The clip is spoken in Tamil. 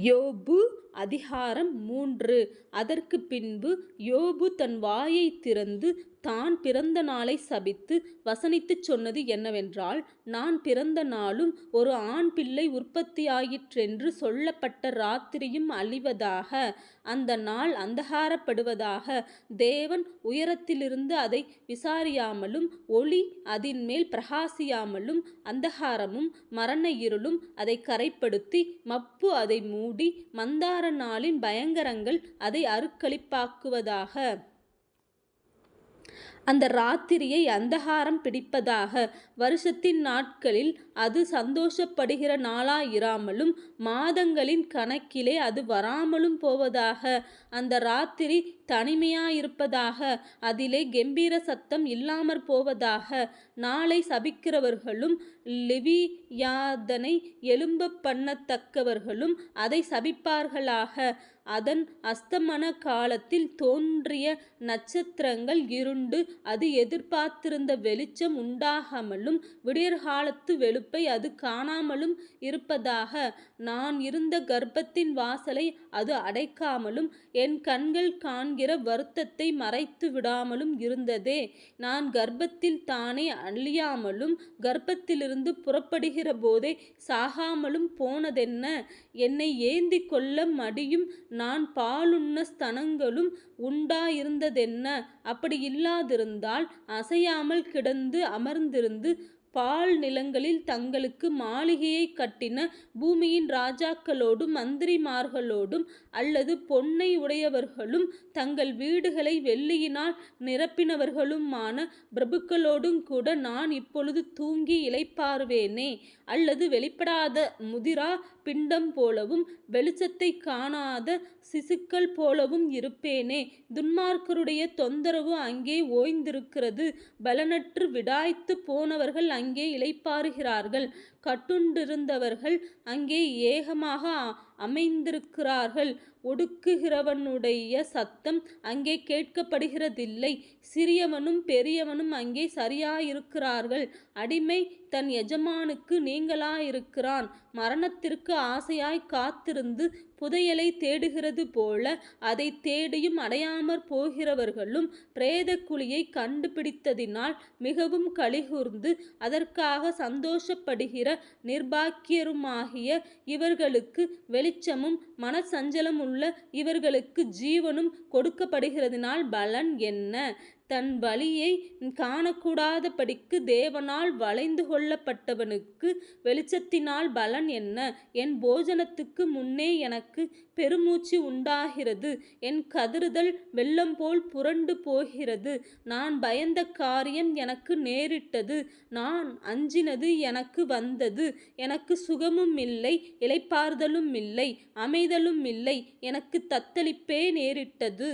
யோபு அதிகாரம் மூன்று. அதற்கு பின்பு யோபு தன் வாயைத் திறந்து தான் பிறந்த நாளை சபித்து வசனித்துச் சொன்னது என்னவென்றால் நான் பிறந்த நாளும் ஒரு ஆண் பிள்ளை உற்பத்தியாயிற்றென்று சொல்லப்பட்ட ராத்திரியும் அழிவதாக அந்த நாள் அந்தகாரப்படுவதாக தேவன் உயரத்திலிருந்து அதை விசாரியாமலும் ஒளி அதின்மேல் பிரகாசியாமலும் அந்தகாரமும் மரண இருளும் அதை கரைப்படுத்தி மப்பு அதை மூடி மந்தார நாளின் பயங்கரங்கள் அதை அருக்களிப்பாக்குவதாக. அந்த ராத்திரியை அந்தகாரம் பிடிப்பதாக. வருஷத்தின் நாட்களில் அது சந்தோஷப்படுகிற நாளாயிராமலும் மாதங்களின் கணக்கிலே அது வராமலும் போவதாக. அந்த ராத்திரி தனிமையாயிருப்பதாக அதிலே கம்பீர சத்தம் இல்லாமற் போவதாக. நாளை சபிக்கிறவர்களும் லெவியாதனை எழும்ப பண்ணத்தக்கவர்களும் அதை சபிப்பார்களாக. அதன் அஸ்தமன காலத்தில் தோன்றிய நட்சத்திரங்கள் இருண்டு அது எதிர்பார்த்திருந்த வெளிச்சம் உண்டாகாமலும் விடியற்காலத்து வெளுப்பை அது காணாமலும் இருப்பதாக நான் இருந்த கர்ப்பத்தின் வாசலை அது அடைக்காமலும் என் கண்கள் காண்கிற வருத்தத்தை மறைத்து விடாமலும் இருந்ததே. நான் கர்ப்பத்தில் தானே அழியாமலும் கர்ப்பத்திலிருந்து புறப்படுகிற போதே சாகாமலும் போனதென்ன? என்னை ஏந்திக் கொள்ள மடியும் நான் பாலுண்ண ஸ்தனங்களும் உண்டாயிருந்ததென்ன? கொண்டிருந்தாள் அசையாமல் கிடந்து அமர்ந்திருந்து பால் நிலங்களில் தங்களுக்கு மாளிகையைக் கட்டின பூமியின் ராஜாக்களோடும் மந்திரிமார்களோடும் அல்லது பொன்னை உடையவர்களும் தங்கள் வீடுகளை வெள்ளியினால் நிரப்பினவர்களுமான பிரபுக்களோடும் கூட நான் இப்பொழுது தூங்கி இழைப்பார்வேனே அல்லது வெளிப்படாத முதிரா பிண்டம் போலவும் வெளிச்சத்தை காணாத சிசுக்கள் போலவும் இருப்பேனே. துன்மார்க்கருடைய தொந்தரவு அங்கே ஓய்ந்திருக்கிறது. பலனற்று விடாய்த்துப் போனவர்கள் அங்கே இளைப்பாறுகிறார்கள். கட்டுண்டிருந்தவர்கள் அங்கே ஏகமாக அமைந்திருக்கிறார்கள். ஒடுக்குகிறவனுடைய சத்தம் அங்கே கேட்கப்படுகிறதில்லை. சிறியவனும் பெரியவனும் அங்கே சரியாயிருக்கிறார்கள். அடிமை தன் எஜமானுக்கு நீங்களாயிருக்கிறான். மரணத்திற்கு ஆசையாய்க் காத்திருந்து புதையலை தேடுகிறது போல அதை தேடியும் அடையாமற் போகிறவர்களும் பிரேத குழியைக் கண்டுபிடித்ததினால் மிகவும் களிகூர்ந்து அதற்காக சந்தோஷப்படுகிற நிர்பாக்கியருமாகிய இவர்களுக்கு வெளிச்சமும் உள்ள இவர்களுக்கு ஜீவனும் கொடுக்கப்படுகிறதினால் பலன் என்ன? தன் வழியை காணக்கூடாதபடிக்கு தேவனால் வளைந்து கொள்ளப்பட்டவனுக்கு வெளிச்சத்தினால் பலன் என்ன? என் போஜனத்துக்கு முன்னே எனக்கு பெருமூச்சு உண்டாகிறது. என் கதறுதல் வெள்ளம்போல் புரண்டு போகிறது. நான் பயந்த காரியம் எனக்கு நேரிட்டது. நான் அஞ்சினது எனக்கு வந்தது. எனக்கு எனக்குச் சுகமுமில்லை அமைதலும் அமைதலுமில்லை எனக்கு தத்தளிப்பே நேரிட்டது.